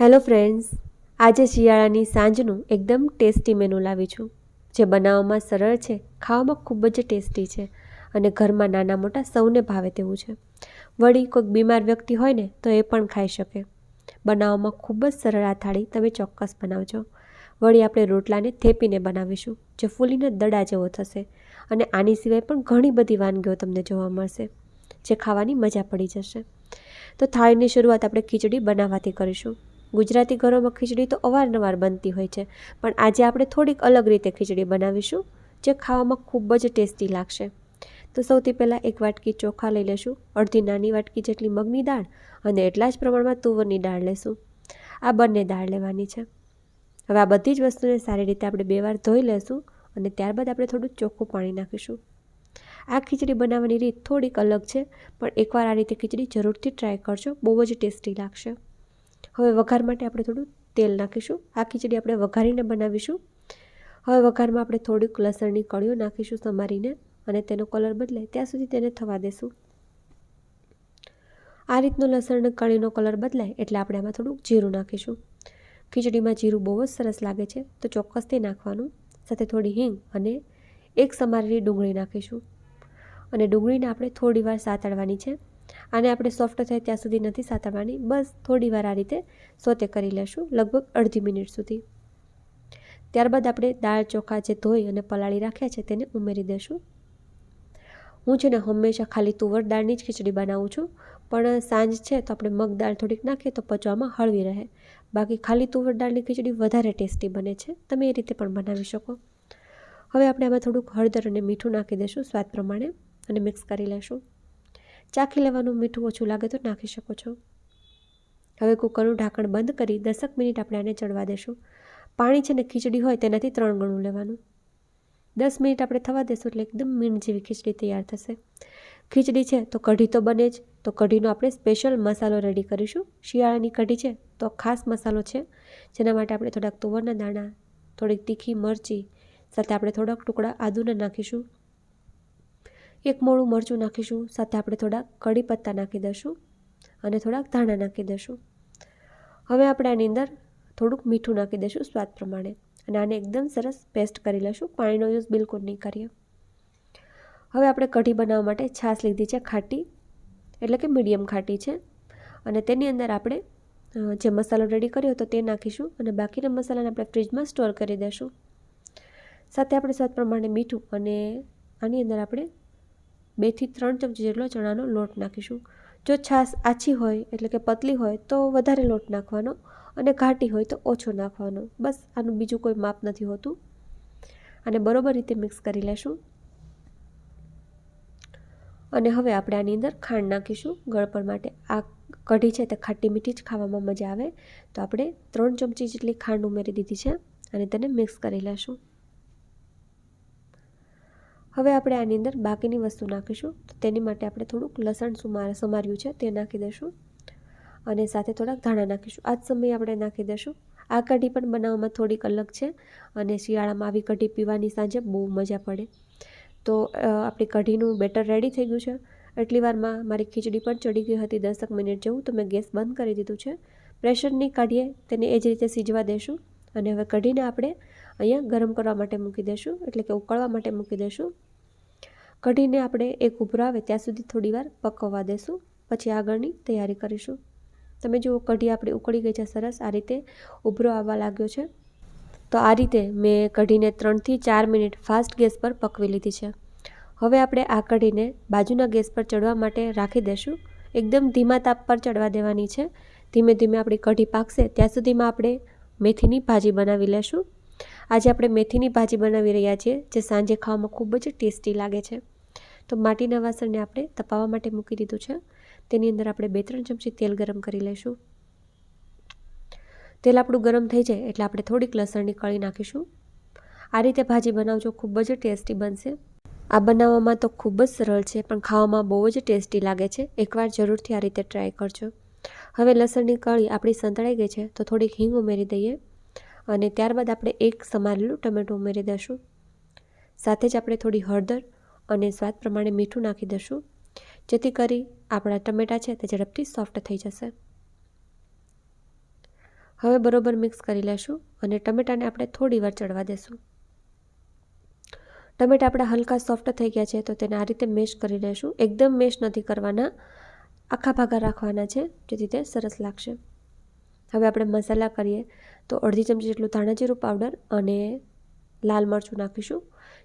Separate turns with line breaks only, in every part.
Hello friends, આજે શિયાળાની સાંજનું એકદમ ટેસ્ટી મેનુ લાવી છું. જે બનાવવામાં સરળ છે, ખાવામાં ખૂબ જ ટેસ્ટી છે અને ઘરમાં નાના મોટા સૌને ભાવે તેવું છે. વળી કોઈક બીમાર વ્યક્તિ હોય ને, તો એ પણ ખાઈ શકે. બનાવવામાં ખૂબ જ સરળ આ થાળી તમે ચોક્કસ બનાવજો. વળી આપણે રોટલાને થેપીને બનાવીશું, જે ફૂલીને દડા જેવો થશે અને આની સિવાય પણ ઘણી બધી વાનગીઓ તમને જોવા મળશે, જે ખાવાની મજા પડી જશે. તો થાળીની શરૂઆત આપણે ખીચડી બનાવવાથી કરીશું. ગુજરાતી ઘરોમાં ખીચડી તો અવારનવાર બનતી હોય છે, પણ આજે આપણે થોડીક અલગ રીતે ખીચડી બનાવીશું, જે ખાવામાં ખૂબ જ ટેસ્ટી લાગશે. તો સૌથી પહેલાં એક વાટકી ચોખા લઈ લેશું, અડધી નાની વાટકી જેટલી મગની દાળ અને એટલા જ પ્રમાણમાં તુવરની દાળ લેશું. આ બંને દાળ લેવાની છે. હવે આ બધી જ વસ્તુને સારી રીતે આપણે બે વાર ધોઈ લેશું અને ત્યારબાદ આપણે થોડું ચોખ્ખું પાણી નાખીશું. આ ખીચડી બનાવવાની રીત થોડીક અલગ છે, પણ એકવાર આ રીતે ખીચડી જરૂરથી ટ્રાય કરજો, બહુ જ ટેસ્ટી લાગશે. હવે વઘાર માટે આપણે થોડું તેલ નાખીશું. આ ખીચડી આપણે વઘારીને બનાવીશું. હવે વઘારમાં આપણે થોડીક લસણની કળીઓ નાખીશું સમારીને અને તેનો કલર બદલાય. ત્યાં સુધી તેને થવા દેશું. આ રીતનો લસણ કળીનો કલર બદલાય એટલે આપણે આમાં થોડુંક જીરું નાખીશું. ખીચડીમાં જીરું બહુ જ સરસ લાગે છે, તો ચોક્કસથી નાખવાનું. સાથે થોડી હિંગ અને એક સમારેલી ડુંગળી નાખીશું. અને ડુંગળીને આપણે થોડી વાર સાતળવાની છે. આને આપણે સોફ્ટ થાય ત્યાં સુધી નથી સાતવવાની. બસ થોડી વાર આ રીતે સોતે કરી લેશું, લગભગ અડધી મિનિટ સુધી. ત્યારબાદ આપણે દાળ ચોખા જે ધોઈ અને પલાળી રાખ્યા છે તેને ઉમેરી દઈશું હું છે ને હંમેશા ખાલી તુવર દાળની જ ખીચડી બનાવું છું, પણ સાંજ છે તો આપણે મગ દાળ થોડીક નાખીએ તો પચવામાં હળવી રહે. બાકી ખાલી તુવર દાળની ખીચડી વધારે ટેસ્ટી બને છે. તમે એ રીતે પણ બનાવી શકો. હવે આપણે આમાં થોડુંક હળદર અને મીઠું નાખી દઈશું સ્વાદ પ્રમાણે, અને મિક્સ કરી લેશું. ચાખી લેવાનું મીઠું ઓછું લાગે તો નાખી શકો છો. હવે કુકરનું ઢાંકણ બંધ કરી દસક મિનિટ આપણે આને ચડવા દેશું. પાણી છે ને ખીચડી હોય તેનાથી ત્રણ ગણું લેવાનું. દસ મિનિટ આપણે થવા દેશું એટલે એકદમ મીણ જેવી ખીચડી તૈયાર થશે. ખીચડી છે તો કઢી તો બને જ. તો કઢીનો આપણે સ્પેશિયલ મસાલો રેડી કરીશું. શિયાળાની કઢી છે તો ખાસ મસાલો છે. જેના માટે આપણે થોડાક તુવરના દાણા, થોડીક તીખી મરચી, સાથે આપણે થોડાક ટુકડા આદુના નાખીશું. એક મોળું મરચું નાખીશું, સાથે આપણે થોડાક કઢી પત્તા નાખી દઈશું અને થોડાક ધાણા નાખી દઈશું. હવે આપણે આની અંદર થોડુંક મીઠું નાખી દઈશું સ્વાદ પ્રમાણે અને આને એકદમ સરસ પેસ્ટ કરી લઈશું, પાણીનો યુઝ બિલકુલ નહીં કરીએ. હવે આપણે કઢી બનાવવા માટે છાશ લીધી છે ખાટી, એટલે કે મીડિયમ ખાટી છે. અને તેની અંદર આપણે જે મસાલો રેડી કર્યો હતો તે નાખીશું અને બાકીના મસાલાને આપણે ફ્રીજમાં સ્ટોર કરી દઈશું. સાથે આપણે સ્વાદ પ્રમાણે મીઠું અને આની અંદર આપણે બેથી ત્રણ ચમચી જેટલો ચણાનો લોટ નાખીશું. જો છાશ આછી હોય, એટલે કે પતલી હોય, તો વધારે લોટ નાખવાનો અને ઘાટી હોય, તો ઓછો નાખવાનો. બસ, આનું બીજું કોઈ માપ નથી હોતું. અને બરોબર રીતે મિક્સ કરી લેશું. અને હવે આપણે આની અંદર ખાંડ નાખીશું. ગળપણ માટે આ કઢી છે તે ખાટી મીઠી જ ખાવામાં મજા આવે. તો આપણે ત્રણ ચમચી જેટલી ખાંડ ઉમેરી દીધી છે અને તેને મિક્સ કરી લેશું. હવે આપણે આની અંદર બાકીની વસ્તુ નાખીશું. તો તેની માટે આપણે થોડુંક લસણ સુમાર સમાર્યું છે, તે નાખી દઈશું. અને સાથે થોડાક ધાણા નાખીશું. આ જ સમયે આપણે નાખી દઈશું. આ કઢી પણ બનાવવામાં થોડીક અલગ છે અને શિયાળામાં આવી કઢી પીવાની સાંજે બહુ મજા પડે. તો આપણી કઢીનું બેટર રેડી થઈ ગયું છે. એટલી વારમાં મારી ખીચડી પણ ચડી ગઈ હતી દસક મિનિટ જેવું, તો મેં ગેસ બંધ કરી દીધું છે. પ્રેશર નહીં કાઢીએ, તેને એ જ રીતે સીજવા દેશું. અને હવે કઢીને આપણે અહીંયા ગરમ કરવા માટે મૂકી દઈશું એટલે કે ઉકળવા માટે મૂકી દઈશું કઢીને આપણે એક ઉભરો આવે ત્યાં સુધી થોડીવાર પકવવા દેશું, પછી આગળની તૈયારી કરીશું. તમે જુઓ, કઢી આપણી ઉકળી ગઈ છે, સરસ આ રીતે ઉભરો આવવા લાગ્યો છે. તો આ રીતે મેં કઢીને ત્રણથી ચાર મિનિટ ફાસ્ટ ગેસ પર પકવી લીધી છે. હવે આપણે આ કઢીને બાજુના ગેસ પર ચડવા માટે રાખી દઈશું એકદમ ધીમા તાપ પર ચડવા દેવાની છે. ધીમે ધીમે આપણી કઢી પાકશે. ત્યાં સુધીમાં આપણે મેથીની ભાજી બનાવી લેશું. આજે આપણે મેથીની ભાજી બનાવી રહ્યા છીએ, જે સાંજે ખાવામાં ખૂબ જ ટેસ્ટી લાગે છે. તો માટીના વાસણને આપણે તપાવવા માટે મૂકી દીધું છે. તેની અંદર આપણે બે ત્રણ ચમચી તેલ ગરમ કરી લઈશું તેલ આપણું ગરમ થઈ જાય એટલે આપણે થોડીક લસણની કળી નાખીશું. આ રીતે ભાજી બનાવજો, ખૂબ જ ટેસ્ટી બનશે. આ બનાવવામાં તો ખૂબ જ સરળ છે, પણ ખાવામાં બહુ જ ટેસ્ટી લાગે છે. એકવાર જરૂરથી આ રીતે ટ્રાય કરજો. હવે લસણની કળી આપણી સંતળાઈ ગઈ છે, તો થોડીક હિંગ ઉમેરી દઈએ. અને ત્યારબાદ આપણે એક સમારેલું ટમેટું ઉમેરી દઈશું. સાથે જ આપણે થોડી હળદર અને સ્વાદ પ્રમાણે મીઠું નાખી દઈશું, જેથી કરી આપણા ટમેટાં છે તે ઝડપથી સોફ્ટ થઈ જશે. હવે બરોબર મિક્સ કરી લેશું અને ટમેટાને આપણે થોડી વાર ચડવા દેશું. ટમેટા આપણા હલકા સોફ્ટ થઈ ગયા છે, તો તેને આ રીતે મેશ કરી લેશું. એકદમ મેશ નથી કરવાના. આખા ભાગા રાખવાના છે, જેથી તે સરસ લાગશે. હવે આપણે મસાલા કરીએ. તો અડધી ચમચી જેટલું ધાણાજીરું પાવડર અને લાલ મરચું નાખીશું.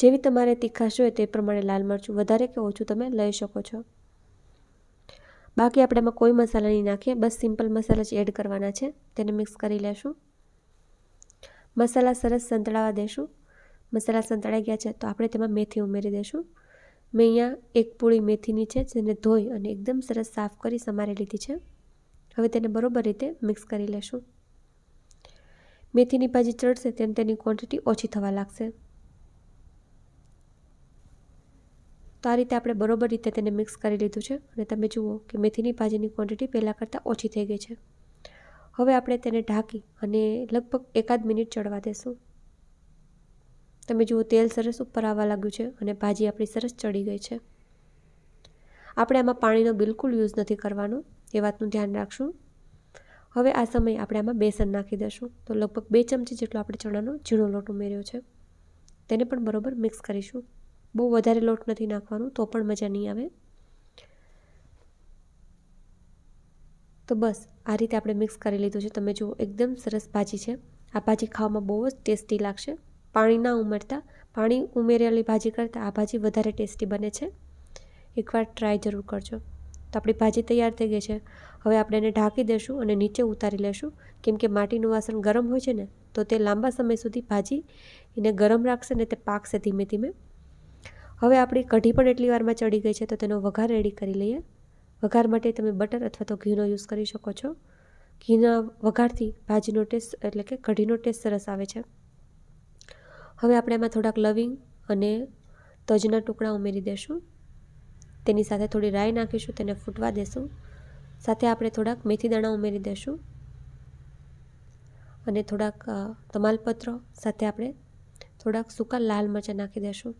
જેવી તમારે તીખાશ હોય તે પ્રમાણે લાલ મરચું વધારે કે ઓછું તમે લઈ શકો છો. બાકી આપણે એમાં કોઈ મસાલા નહીં નાખીએ, બસ સિમ્પલ મસાલા જ એડ કરવાના છે. તેને મિક્સ કરી લેશું. મસાલા સરસ સંતળાવા દેશું. મસાલા સંતળાઈ ગયા છે, તો આપણે તેમાં મેથી ઉમેરી દઈશું મેં અહીંયા એક પૂળી મેથીની છે, જેને ધોઈ અને એકદમ સરસ સાફ કરી સમારી લીધી છે. હવે તેને બરોબર રીતે મિક્સ કરી લેશું. મેથીની ભાજી ચડશે તેમ તેની ક્વોન્ટિટી ઓછી થવા લાગશે. તો આ રીતે આપણે બરોબર રીતે તેને મિક્સ કરી લીધું છે અને તમે જુઓ કે મેથીની ભાજીની ક્વોન્ટિટી પહેલાં કરતાં ઓછી થઈ ગઈ છે. હવે આપણે તેને ઢાંકી અને લગભગ એકાદ મિનિટ ચડવા દેશું. તમે જુઓ, તેલ સરસ ઉપર આવવા લાગ્યું છે અને ભાજી આપણી સરસ ચડી ગઈ છે. આપણે આમાં પાણીનો બિલકુલ યુઝ નથી કરવાનો, એ વાતનું ધ્યાન રાખશું. હવે આ સમયે આપણે આમાં બેસન નાખી દઈશું. તો લગભગ બે ચમચી જેટલો આપણે ચણાનો ઝીણો લોટ ઉમેર્યો છે. તેને પણ બરાબર મિક્સ કરીશું. બહુ વધારે લોટ નથી નાખવાનું, તો પણ મજા નહીં આવે. તો બસ, આ રીતે આપણે મિક્સ કરી લીધું છે. તમે જુઓ, એકદમ સરસ ભાજી છે. આ ભાજી ખાવામાં બહુ જ ટેસ્ટી લાગશે. પાણી ના ઉમેરતા પાણી ઉમેરેલી ભાજી કરતાં આ ભાજી વધારે ટેસ્ટી બને છે. એકવાર ટ્રાય જરૂર કરજો. તો આપણી ભાજી તૈયાર થઈ ગઈ છે. હવે આપણે એને ઢાંકી દઈશું અને નીચે ઉતારી લેશું. કેમ કે માટીનું વાસણ ગરમ હોય છે ને, તો તે લાંબા સમય સુધી ભાજી એને ગરમ રાખશે ને તે પાકશે ધીમે ધીમે. હવે આપણી કઢી પણ એટલી વારમાં ચડી ગઈ છે, તો તેનો વઘાર રેડી કરી લઈએ. વઘાર માટે તમે બટર અથવા તો ઘીનો યુઝ કરી શકો છો. ઘીના વઘારથી ભાજીનો ટેસ્ટ એટલે કે કઢીનો ટેસ્ટ સરસ આવે છે. હવે આપણે એમાં થોડાક લવિંગ અને તજના ટુકડા ઉમેરી દઈશું તેની સાથે થોડી રાઈ નાખીશું, તેને ફૂટવા દેશું. સાથે આપણે થોડાક મેથી દાણા ઉમેરી દઈશું અને થોડાક તમાલપત્ર, સાથે આપણે થોડાક સૂકા લાલ મરચાં નાખી દઈશું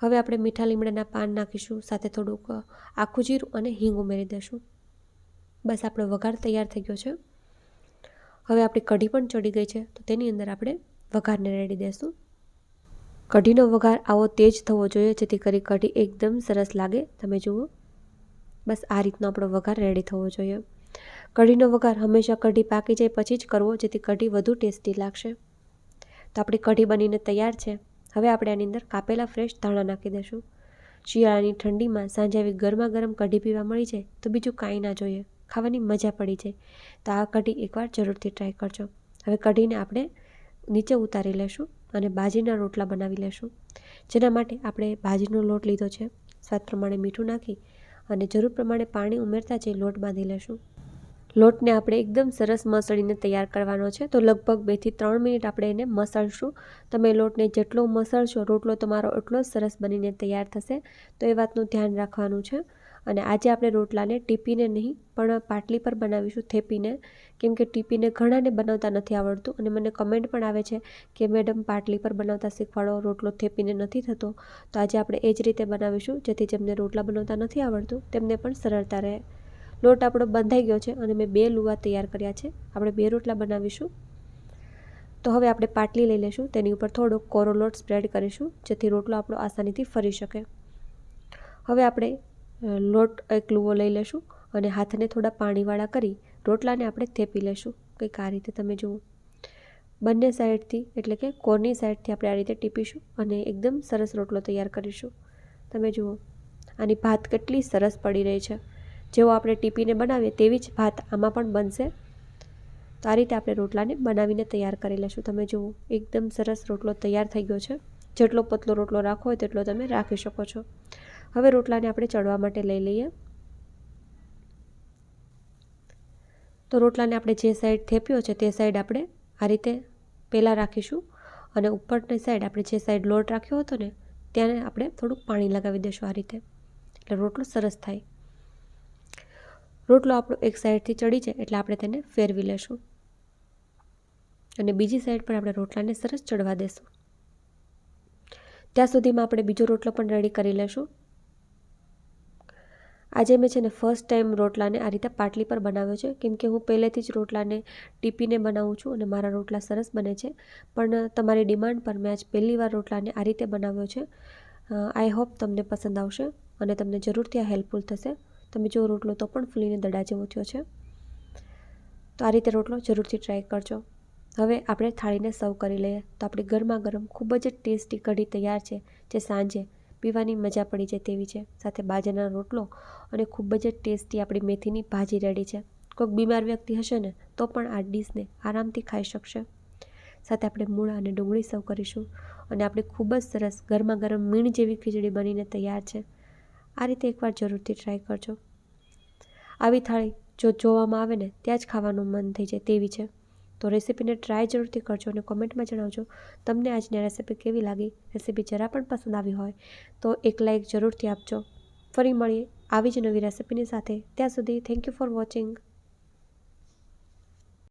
હવે આપણે મીઠા લીમડાના પાન નાખીશું, સાથે થોડુંક આખું જીરું અને હિંગ ઉમેરી દઈશું બસ આપણો વઘાર તૈયાર થઈ ગયો છે. હવે આપણી કઢી પણ ચડી ગઈ છે, તો તેની અંદર આપણે વઘારને રેડી દઈશું કઢીનો વઘાર આવો તેજ થવો જોઈએ, જેથી કરી કઢી એકદમ સરસ લાગે. તમે જુઓ. બસ આ રીતનો આપણો વઘાર રેડી થવો જોઈએ. કઢીનો વઘાર હંમેશા કઢી પાકી જાય, પછી જ કરવો, જેથી કઢી વધુ ટેસ્ટી લાગશે. તો આપણી કઢી બનીને તૈયાર છે. હવે આપણે આની અંદર કાપેલા ફ્રેશ ધાણા નાખી દઈશું શિયાળાની ઠંડીમાં સાંજે આવી ગરમા ગરમ કઢી પીવા મળી જાય, તો બીજું કાંઈ ના જોઈએ. ખાવાની મજા પડી જાય. તો આ કઢી એકવાર જરૂરથી ટ્રાય કરજો. હવે કઢીને આપણે નીચે ઉતારી લેશું અને બાજરીના રોટલા બનાવી લેશું. જેના માટે આપણે બાજરીનો લોટ લીધો છે. સ્વાદ પ્રમાણે મીઠું નાખી અને જરૂર પ્રમાણે પાણી ઉમેરતા જઈ લોટ બાંધી લેશું. લોટને આપણે એકદમ સરસ મસળીને તૈયાર કરવાનો છે. તો લગભગ બેથી ત્રણ મિનિટ આપણે એને મસળશું. તમે લોટને જેટલો મસળશો રોટલો તમારો એટલો જ સરસ બનીને તૈયાર થશે. તો એ વાતનું ધ્યાન રાખવાનું છે. અને આજે આપણે રોટલાને ટીપીને નહીં, પણ પાટલી પર બનાવીશું થેપીને. કેમ કે ટીપીને ઘણાને બનાવતા નથી આવડતું અને મને કમેન્ટ પણ આવે છે કે, મેડમ, પાટલી પર બનાવતા શીખવાડો, રોટલો થેપીને નથી થતો. તો આજે આપણે એ જ રીતે બનાવીશું, જેથી જેમને રોટલા બનાવતા નથી આવડતું, તેમને પણ સરળતા રહે. લોટ આપણો બંધાઈ ગયો છે અને મેં બે લુવા તૈયાર કર્યા છે. આપણે બે રોટલા બનાવીશું. તો હવે આપણે પાટલી લઈ લઈશું. તેની ઉપર થોડો કોરો લોટ સ્પ્રેડ કરીશું, જેથી રોટલો આપણો આસાનીથી ફરી શકે. હવે આપણે લોટ એક લૂવો લઈ લેશું અને હાથને થોડા પાણીવાળા કરી રોટલાને આપણે થેપી લેશું. કંઈક આ રીતે તમે જુઓ. બંને સાઈડથી, એટલે કે કોરની સાઈડથી આપણે આ રીતે ટીપીશું અને એકદમ સરસ રોટલો તૈયાર કરીશું. તમે જુઓ, આની ભાત કેટલી સરસ પડી રહી છે. જેવો આપણે ટીપીને બનાવીએ તેવી જ ભાત આમાં પણ બનશે. તો આ રીતે આપણે રોટલાને બનાવીને તૈયાર કરી લેશું. તમે જુઓ, એકદમ સરસ રોટલો તૈયાર થઈ ગયો છે. જેટલો પતલો રોટલો રાખવો હોય તેટલો તમે રાખી શકો છો. હવે રોટલાને આપણે ચડવા માટે લઈ લઈએ. તો રોટલાને આપણે જે સાઈડ થેપ્યો છે તે સાઈડ આપણે આ રીતે પહેલાં રાખીશું અને ઉપરની સાઈડ આપણે જે સાઈડ લોટ રાખ્યો હતો ને ત્યાં આપણે થોડુંક પાણી લગાવી દઈશું આ રીતે. એટલે રોટલો સરસ થાય. રોટલો આપણો એક સાઈડથી ચડી જાય એટલે આપણે તેને ફેરવી લેશું. અને બીજી સાઈડ પર આપણે રોટલાને સરસ ચડવા દેશું. ત્યાં સુધીમાં આપણે બીજો રોટલો પણ રેડી કરી લેશું. આજે મેં છે ને ફર્સ્ટ ટાઈમ રોટલાને આ રીતે પાટલી પર બનાવ્યો છે. કેમ કે હું પહેલેથી જ રોટલાને ટીપીને બનાવું છું અને મારા રોટલા સરસ બને છે. પણ તમારી ડિમાન્ડ પર મેં આજ પહેલી વાર રોટલાને આ રીતે બનાવ્યો છે. આઈ હોપ તમને પસંદ આવશે અને તમને જરૂરથી આ હેલ્પફુલ થશે. તમે જો રોટલો તો પણ ફૂલીને દડા જેવો થયો છે. તો આ રીતે રોટલો જરૂરથી ટ્રાય કરજો. હવે આપણે થાળીને સર્વ કરી લઈએ. તો આપણી ગરમા ગરમ ખૂબ જ ટેસ્ટી કઢી તૈયાર છે જે સાંજે પીવાની મજા પડી જાય તેવી છે. સાથે બાજરાનો રોટલો અને ખૂબ જ ટેસ્ટી આપણી મેથીની ભાજી રેડી છે. કોઈક બીમાર વ્યક્તિ હશે ને, તો પણ આ ડીશને આરામથી ખાઈ શકશે. સાથે આપણે મૂળા અને ડુંગળી સર્વ કરીશું અને આપણે ખૂબ જ સરસ ગરમા ગરમ મીણ જેવી ખીચડી બનીને તૈયાર છે. આ રીતે એકવાર જરૂરથી ટ્રાય કરજો. આવી થાળી જો જોવામાં આવે ને, ત્યાં જ ખાવાનું મન થઈ જાય તેવી છે. તો રેસીપીને ટ્રાય જરૂરથી કરજો અને કોમેન્ટમાં જણાવજો, તમને આજની રેસીપી કેવી લાગી? રેસીપી જરા પણ પસંદ આવી હોય તો એક લાઇક જરૂરથી આપજો. ફરી મળીએ આવી જ નવી રેસીપીની સાથે. ત્યાં સુધી થેન્ક યુ ફોર વોચિંગ